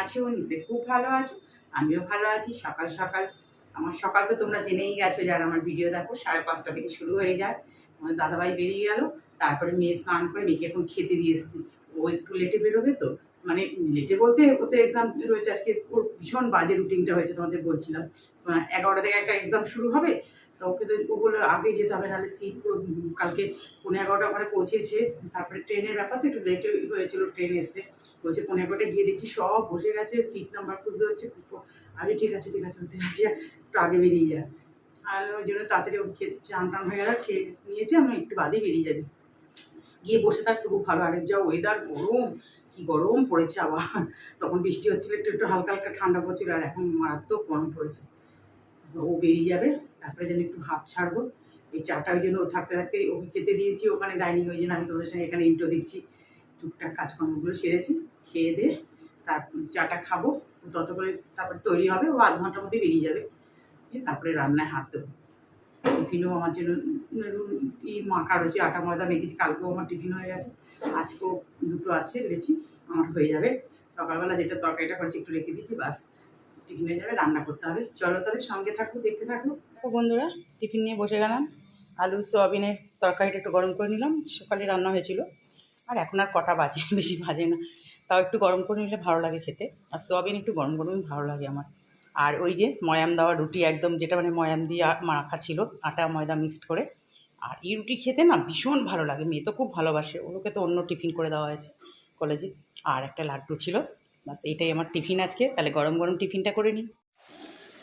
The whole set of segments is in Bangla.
আছো নিশ্চয়ই খুব ভালো আছো, আমিও ভালো আছি, সকাল সকাল। আমার সকাল তো তোমরা জেনেই গেছো যারা আমার ভিডিও দেখো, সাড়ে পাঁচটা থেকে শুরু হয়ে যায়। আমার দাদাভাই বেরিয়ে গেল, তারপরে মেয়ে স্নান করে মেয়েকে এখন খেতে দিয়ে এসেছি। ও একটু লেটে বেরোবে তো মানে লেটে বলতে ও তো এক্সাম রয়েছে আজকে, ওর ভীষণ বাজে রুটিনটা হয়েছে তোমাদের বলছিলাম। এগারোটা থেকে একটা এক্সাম শুরু হবে তো ওকে তো ওগুলো আগে যেতে হবে, নাহলে সিট কালকে পনেরো এগারোটা ওখানে পৌঁছেছে। তারপরে ট্রেনের ব্যাপার তো একটু লেটে হয়েছিল ট্রেন এসে। বলছে পনেরো এগারোটা গিয়ে দেখছি সব বসে গেছে সিট নাম্বার খুঁজতে হচ্ছে। আরে, ঠিক আছে ঠিক আছে ঠিক আছে, একটু আগে বেরিয়ে যায় আর ওই জন্য তাড়াতাড়ি ও চান টান হয়ে গেল, খেয়ে নিয়েছে, আমি একটু বাদেই বেরিয়ে যাবে। গিয়ে বসে থাকতে খুব ভালো। আরেক যা ওয়েদার গরম, কি গরম পড়েছে আবার। তখন বৃষ্টি হচ্ছিল, একটু একটু হালকা হালকা ঠান্ডা পড়ছিল, আর এখন মারাত্মক গরম পড়েছে। ও বেরিয়ে যাবে। তারপরে যেন একটু হাফ ছাড়বো। এই চাটা ওই জন্য থাকতে থাকতে ওকে খেতে দিয়েছি। ওখানে ডাইনিং ওই জন্য আমি তোদের সঙ্গে এখানে ইন্টো দিচ্ছি। টুকটাক কাজকর্মগুলো সেরেছি। খেয়ে দিয়ে তার চাটা খাব। তত করে তারপরে তৈরি হবে। ও আধ ঘণ্টার মধ্যে বেরিয়ে যাবে। তারপরে রান্নায় হাত দেবো। টিফিনও আমার জন্য উম, ই মাখা রয়েছে। আটা ময়দা মেখেছি। কালকেও আমার টিফিন হয়ে গেছে। আজকেও দুটো আছে লেচি। আমার হয়ে যাবে। সকালবেলা যেটা তরকারিটা করছি একটু রেখে দিয়েছি বাস। টিফিন হয়ে যাবে, রান্না করতে হবে। চলো তাহলে সঙ্গে থাকো, দেখতে থাকো। ও বন্ধুরা, টিফিন নিয়ে বসে গেলাম। আলু, সোয়াবিনের তরকারিটা একটু গরম করে নিলাম, সকালে রান্না হয়েছিল। আর এখন আর কটা বাজে, বেশি বাজে না। তাও একটু গরম করে নিলে ভালো লাগে খেতে। আর সোয়াবিন একটু গরম গরমই ভালো লাগে আমার। আর ওই যে ময়াম দেওয়া রুটি একদম, যেটা মানে ময়াম দিয়ে মাখা ছিল, আটা, ময়দা মিক্সড করে। আর এই রুটি খেতে না ভীষণ ভালো লাগে, মেয়ে তো খুব ভালোবাসে। ওকে তো অন্য টিফিন করে দেওয়া হয়েছে কলেজে। আর একটা লাড্ডু ছিল বাস এইটাই আমার টিফিন আজকে, তাহলে গরম গরম টিফিনটা করে নিই।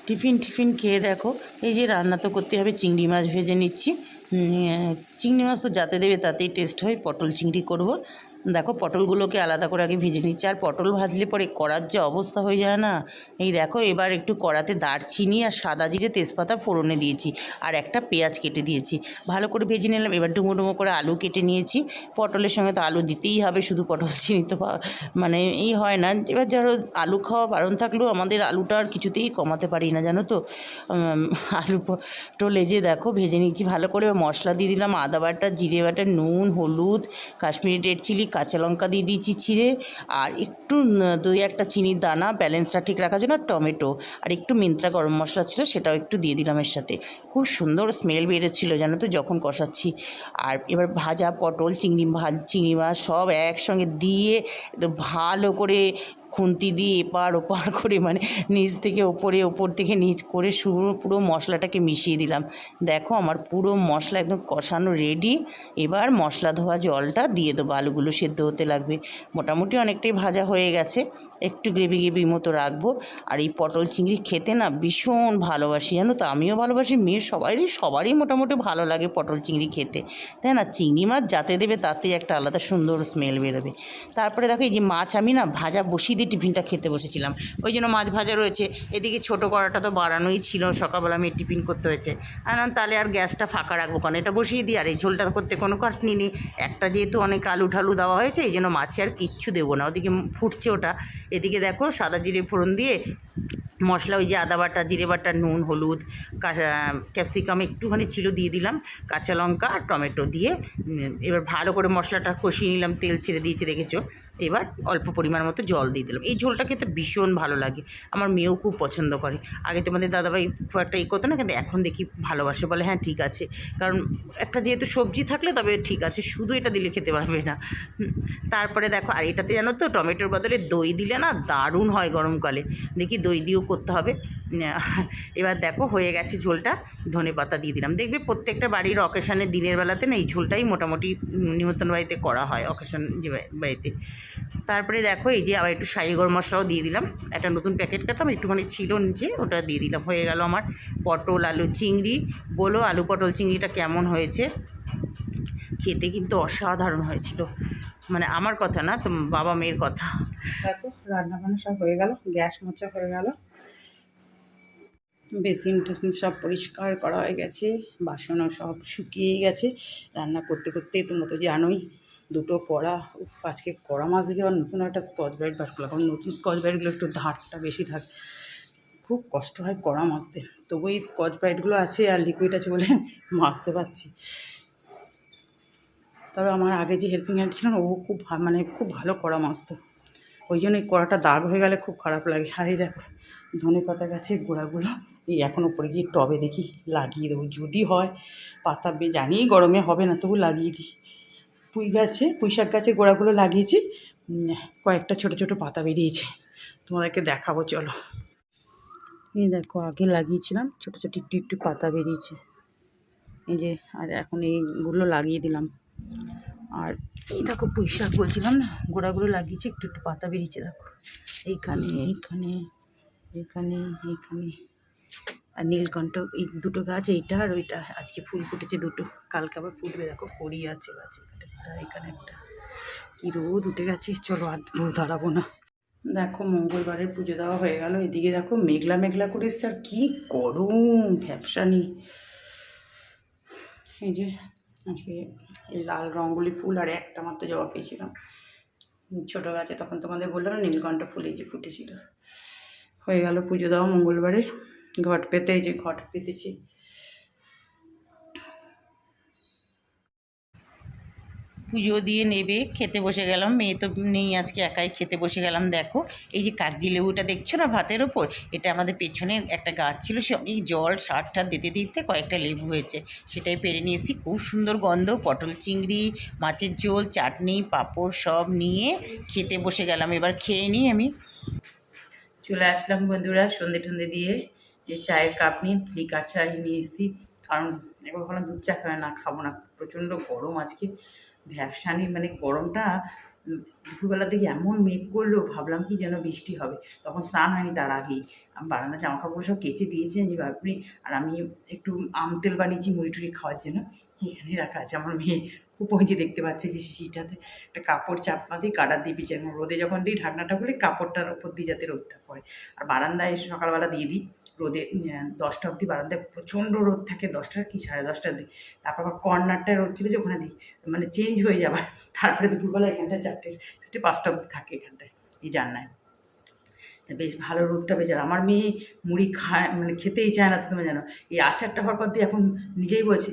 টিফিন টিফিন খেয়ে দেখো, এই যে রান্না তো করতে হবে, চিংড়ি মাছ ভেজে নিচ্ছি। চিংড়ি মাছ তো যাতে দেবে তাতেই টেস্ট হয়, পটল চিংড়ি করব। দেখো, পটলগুলোকে আলাদা করে আগে ভেজে নিচ্ছি। আর পটল ভাজলে পরে কড়ার যে অবস্থা হয়ে যায় না, এই দেখো, এবার একটু কড়াতে দারচিনি আর সাদা জিরে তেজপাতা ফোড়নে দিয়েছি আর একটা পেঁয়াজ কেটে দিয়েছি। ভালো করে ভেজে নিলাম, এবার ডুমো ডুমো করে আলু কেটে নিয়েছি। পটলের সঙ্গে তো আলু দিতেই হবে, শুধু পটল চিনি তো মানে এই হয় না। এবার যারা আলু খাওয়া বারণ থাকলেও আমাদের আলুটা আর কিছুতেই কমাতে পারি না, জানো তো? আলু পটলে যে দেখো, ভেজে নিচ্ছি ভালো করে। মশলা দিয়ে দিলাম আদা বাটা, জিরে বাটা, নুন, হলুদ, কাশ্মীরি রেড চিলি কাঁচা লঙ্কা দিয়ে দিয়েছি চিড়ে আর একটু দই একটা চিনির দানা, ব্যালেন্সটা ঠিক রাখার জন্য টমেটো আর একটু মিন্ত্রা গরম মশলা ছিল সেটাও একটু দিয়ে দিলাম এর সাথে। খুব সুন্দর স্মেল বেড়েছিল জানো তো যখন কষাচ্ছি। আর এবার ভাজা পটল, চিংড়ি ভাজ চিংড়ি মাছ সব একসঙ্গে দিয়ে ভালো করে খুন্তি দিয়ে এপার ওপার করে মানে নিচ থেকে ওপরে, ওপর থেকে নিচ করে পুরো মশলাটাকে মিশিয়ে দিলাম। দেখো আমার পুরো মশলা একদম কষানো রেডি এবার মশলা ধোয়া জলটা দিয়ে দেবো। আলুগুলো সেদ্ধ হতে লাগবে। মোটামুটি অনেকটাই ভাজা হয়ে গেছে। একটু গ্রেভি গ্রেভি মতো রাখব। আর এই পটল চিংড়ি খেতে না ভীষণ ভালোবাসি, জানো তো? আমিও ভালোবাসি, মেয়ের সবারই সবারই মোটামুটি ভালো লাগে পটল চিংড়ি খেতে। তাই না? চিংড়ি মাছ যাতে দেবে তাতেই একটা আলাদা সুন্দর স্মেল বেরোবে। তারপরে দেখো এই যে মাছ, আমি না ভাজা বসিয়ে দিয়ে টিফিনটা খেতে বসেছিলাম। ওই জন্য মাছ ভাজা রয়েছে। এদিকে ছোটো কড়াটা তো বাড়ানোই ছিল, সকালবেলা আমি টিফিন করতে হয়েছে। আর তাহলে আর গ্যাসটা ফাঁকা রাখব কারণ এটা বসিয়ে দিই। আর এই ঝোলটা করতে কোনো কাটনি নেই একটা যেহেতু অনেক আলু ঠালু দেওয়া হয়েছে, এই জন্য মাছে আর কিচ্ছু দেবো না। ওদিকে ফুটছে ওটা। এদিকে দেখো সাদা জিরে ফোড়ন দিয়ে মশলা, ওই যে আদা বাটা, জিরে বাটা, নুন, হলুদ ক্যাপসিকাম একটুখানি ছিল দিয়ে দিলাম, কাঁচা লঙ্কা আর টমেটো দিয়ে। এবার ভালো করে মশলাটা কষিয়ে নিলাম, তেল ছেড়ে দিয়েছি, দেখেছ? এবার অল্প পরিমাণ মতো জল দিয়ে দিলাম। এই ঝোলটা খেতে ভীষণ ভালো লাগে। আমার মেয়েও খুব পছন্দ করে। আগে তোমাদের দাদাভাই খুব একটা ই করতো না, কিন্তু এখন দেখি ভালোবাসে বলে হ্যাঁ ঠিক আছে। কারণ একটা যেহেতু সবজি থাকলে তবে ঠিক আছে, শুধু এটা দিলে খেতে পারবে না। তারপরে দেখো, আর এটাতে জানো তো, টমেটোর বদলে দই দিলে না দারুণ হয় গরমকালে। দেখি দই দিয়েও করতে হবে। এবার দেখো হয়ে গেছে ঝোলটা। ধনে পাতা দিয়ে দিলাম। দেখবে প্রত্যেকটা বাড়ির অকেশনের দিনের বেলাতে না এই ঝোলটাই মোটামুটি নিমন্ত্রণ বাড়িতে করা হয় অকেশন যে বাড়িতে। তারপরে দেখো এই যে আবার একটু শাহি গরম মশলাও দিয়ে দিলাম। একটা নতুন প্যাকেট কাটলাম, একটুখানি ছিল নিচে, ওটা দিয়ে দিলাম। হয়ে গেল আমার পটল, আলু, চিংড়ি। বলো আলু, পটল, চিংড়িটা কেমন হয়েছে? খেতে কিন্তু অসাধারণ হয়েছিল। মানে আমার কথা না, তো বাবা মেয়ের কথা। রান্না বান্না সব হয়ে গেল, গ্যাস মোচা হয়ে গেল। বেসিন টেসিন সব পরিষ্কার করা হয়ে গেছে, বাসনও সব শুকিয়ে গেছে। রান্না করতে করতে তোমরা তো জানোই, দুটো কড়া আজকে কড়া মাছ দিয়ে আবার নতুন একটা স্কচ ব্রাইট বার করলাম। কারণ নতুন স্কচ ব্রাইটগুলো একটু ধারটা বেশি থাকে। খুব কষ্ট হয় কড়া মাছতে। তবু এই স্কচ ব্রাইটগুলো আছে আর লিকুইড আছে বলে মাছতে পারছি। তবে আমার আগে যে হেল্পিং হ্যান্ড ছিল ও খুব মানে খুব ভালো কড়া মাছতো। ওই জন্য এই কড়াটা দাগ হয়ে গেলে খুব খারাপ লাগে। আর এই দেখো ধনে পাতা গাছের গোড়াগুলো। এই এখন ওপরে গিয়ে টবে দেখি লাগিয়ে দেবো। যদি হয়, পাতা জানি গরমে হবে না, তবু লাগিয়ে দিই। পুঁই গাছে পুঁই শাক গাছের গোড়াগুলো লাগিয়েছি কয়েকটা ছোট ছোট পাতা বেরিয়েছে। তোমাদেরকে দেখাবো, চলো। এই দেখো, আগে লাগিয়েছিলাম, ছোট ছোট একটু একটু পাতা বেরিয়েছে। এই যে, আর এখন এইগুলো লাগিয়ে দিলাম। আর এই দেখো পুঁই শাক বলছিলাম না, গোড়াগুলো লাগিয়েছি, একটু একটু পাতা বেরিয়েছে, দেখো। এইখানে এইখানে এখানে এখানে আর নীলকণ্ঠ, এই দুটো গাছ, এইটা আর ওইটা। আজকে ফুল ফুটেছে দুটো। কালকে আবার ফুটবে। দেখো কড়ি আছে গাছে। এখানে একটা কী রোদ উঠে গেছে। চলো আর দাঁড়াবো না। দেখো, মঙ্গলবারের পুজো দেওয়া হয়ে গেল। এদিকে দেখো, মেঘলা মেঘলা করে আর কী গরম! ভ্যাবসানি এই যে, আজকে এই লাল রঙ্গলি ফুল আর একটা মাত্র জবা পেয়েছিলাম। ছোটো গাছে তখন তোমাদের বললাম নীলকণ্ঠ ফুল এই যে ফুটেছিল। হয়ে গেল পুজো দেওয়া মঙ্গলবারের। ঘট পেতে যে ঘট পেতেছি। পুজো দিয়ে নেবে, খেতে বসে গেলাম, মেয়ে তো নেই আজকে একাই, খেতে বসে গেলাম, দেখো। এই যে কাগজি লেবুটা দেখছ না ভাতের ওপর? এটা আমাদের পেছনে একটা গাছ ছিল, সে অনেক জল, সার টার দিতে দিতে কয়েকটা লেবু হয়েছে। সেটাই পেরে নিয়ে এসেছি, খুব সুন্দর গন্ধ, পটল চিংড়ি, মাছের ঝোল, চাটনি, পাঁপড় সব নিয়ে খেতে বসে গেলাম। এবার খেয়ে নিই আমি। চলে আসলাম বন্ধুরা সন্ধে টন্ধে দিয়ে। এই চায়ের কাপ নিয়ে লিকার চা নিয়ে এসেছি। কারণ এবার কোনো দুধ চা খাবে, না খাব না। প্রচণ্ড গরম আজকে। ভ্যাবসানি মানে গরমটা দুপুরবেলা থেকে এমন মেঘ করল, ভাবলাম কি যেন বৃষ্টি হবে। তখন স্নান হয়নি তার আগেই। আমি বারান্দা জামা কাপড় সব কেচে দিয়েছি যে আপনি আর আমি একটু আম তেল বানিয়েছি মুড়ি টুড়ি খাওয়ার জন্য। এখানে রাখা আছে আমার মেয়ে। খুব পৌঁছে দেখতে পাচ্ছে যে শিশিটাতে একটা কাপড় চাপা দিই কাটার দিয়ে পিছিয়ে রোদে যখন দিই, ঢাকনাটা খুলে কাপড়টার ওপর দিয়ে যাতে রোদটা পড়ে। আর বারান্দায় সকালবেলা দিয়ে দিই। রোদে দশটা অবধি বারান্দায় প্রচণ্ড রোদ থাকে, দশটা কি, সাড়ে দশটা অবধি। তারপর আবার কর্নারটা রোদ ছিল যে ওখানে দিই মানে চেঞ্জ হয়ে যাবার। তারপরে দুপুরবেলা এখানটায় চারটে চারটে পাঁচটা অবধি থাকে এখানটায়, এই জানলায়। তা বেশ ভালো রোদটা বেজার আমার মেয়ে মুড়ি খায় মানে খেতেই চায় না তুমি জানো। এই আচারটা হওয়ার পর দিয়ে এখন নিজেই বলছে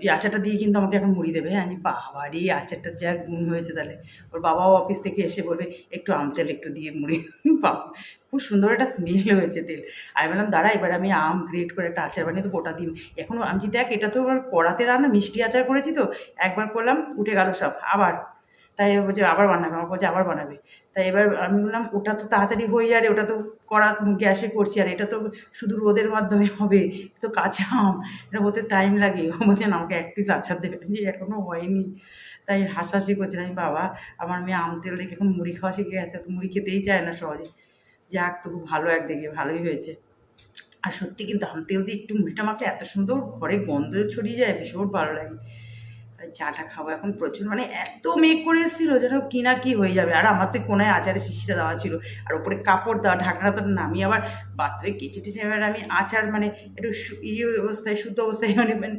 এই আচারটা দিয়ে কিন্তু আমাকে এখন মুড়ি দেবে। আমি বাবা রে আচারটার যা গুণ হয়েছে তাহলে। ওর বাবাও অফিস থেকে এসে বলবে, একটু আম তেল, একটু দিয়ে মুড়ি। বাবা খুব সুন্দর একটা স্মেল হয়েছে তেল। আমি বললাম, দাঁড়া, এবার আমি আম গ্রেট করে একটা আচার বানিয়ে তো গোটা দিন এখনও আমি, দেখ, এটা তো আবার কড়াতে রান্না, মিষ্টি আচার করেছি তো। একবার করলাম, উঠে গেল সব। আবার তাই বলছে, আবার বানাবে? আমার বলছে, আবার বানাবে। তাই এবার আমি বললাম, ওটা তো তাড়াতাড়ি হয়ে যাবে, ওটা তো কড়া গ্যাসে করছি, আর এটা তো শুধু রোদের মাধ্যমে হবে তো কাঁচা আম এটা হতে টাইম লাগে। ও বলছেন আমাকে এক পিস আচার দেবে। যে এখনও হয়নি। তাই হাসাহাসি করছিলাম আমি বাবা, আমার মেয়ে আম তেল দেখে এখন মুড়ি খাওয়া শিখে গেছে, তো মুড়ি খেতেই চায় না সহজে। যাক, তবু ভালো এক একদিকে, ভালোই হয়েছে। আর সত্যি কিন্তু আম তেল দিয়ে একটু মুড়িটা মাখলে এত সুন্দর ঘরে গন্ধ ছড়িয়ে যায়, ভীষণ ভালো লাগে। আর চাটা খাব, এখন প্রচুর মানে এত মেঘ করে এসেছিল যেন কি না কি হয়ে যাবে। আর আমার তো কোনায় আচারের শিশিটা দেওয়া ছিল। আর ওপরে কাপড় দেওয়া ঢাকনা তো নামিয়ে আবার বাথরুমে কেচে টেচে এবার আমি আচার মানে একটু ইয়ে অবস্থায়, শুদ্ধ অবস্থায় মানে মানে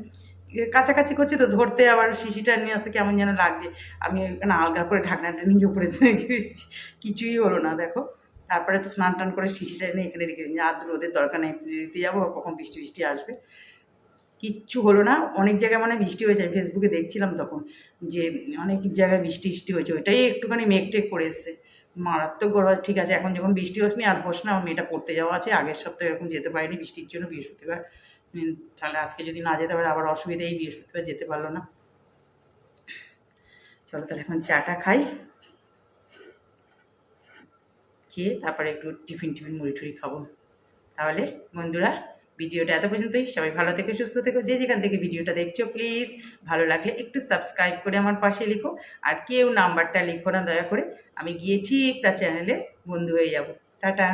কাছাকাছি করছি তো ধরতে আবার শিশিটা নিয়ে আসতে কেমন যেন লাগছে। আমি ওখানে আলগা করে ঢাকনাটা নিয়ে উপরে দিচ্ছি কিছুই হলো না, দেখো। তারপরে তো স্নান টান করে শিশিটা নিয়ে এখানে রেখে দিচ্ছি আর রোদের দরকার নেই, দিতে যাব, কখন বৃষ্টি বৃষ্টি আসবে। কিচ্ছু হলো না। অনেক জায়গায় মানে বৃষ্টি হয়েছে। আমি ফেসবুকে দেখছিলাম তখন যে অনেক জায়গায় বৃষ্টি বৃষ্টি হয়েছে। ওইটাই একটুখানি মেঘ টেক করে এসছে। মারাত্মক গরম। ঠিক আছে, এখন যখন বৃষ্টি হসনি আর বস না আমার মেয়েটা পড়তে যাওয়া আছে। আগের সপ্তাহে এরকম যেতে পারিনি বৃষ্টির জন্য। বৃহস্পতিবার। তাহলে আজকে যদি না যেতে পারে, আবার অসুবিধা, এই বৃহস্পতিবার যেতে পারল না। চলো তাহলে এখন চাটা খাই। খেয়ে তারপরে একটু টিফিন টিফিন মুড়ি টুড়ি খাব। তাহলে বন্ধুরা ভিডিওটা এত পর্যন্তই। সবাই ভালো থেকে, সুস্থ থেকো, যে যেখান থেকে ভিডিওটা দেখছ প্লিজ ভালো লাগলে একটু সাবস্ক্রাইব করে আমার পাশে লিখো। আর কেউ নাম্বারটা লিখো না, দয়া করে। আমি গিয়ে ঠিক তার চ্যানেলে বন্ধু হয়ে যাব। টাটা।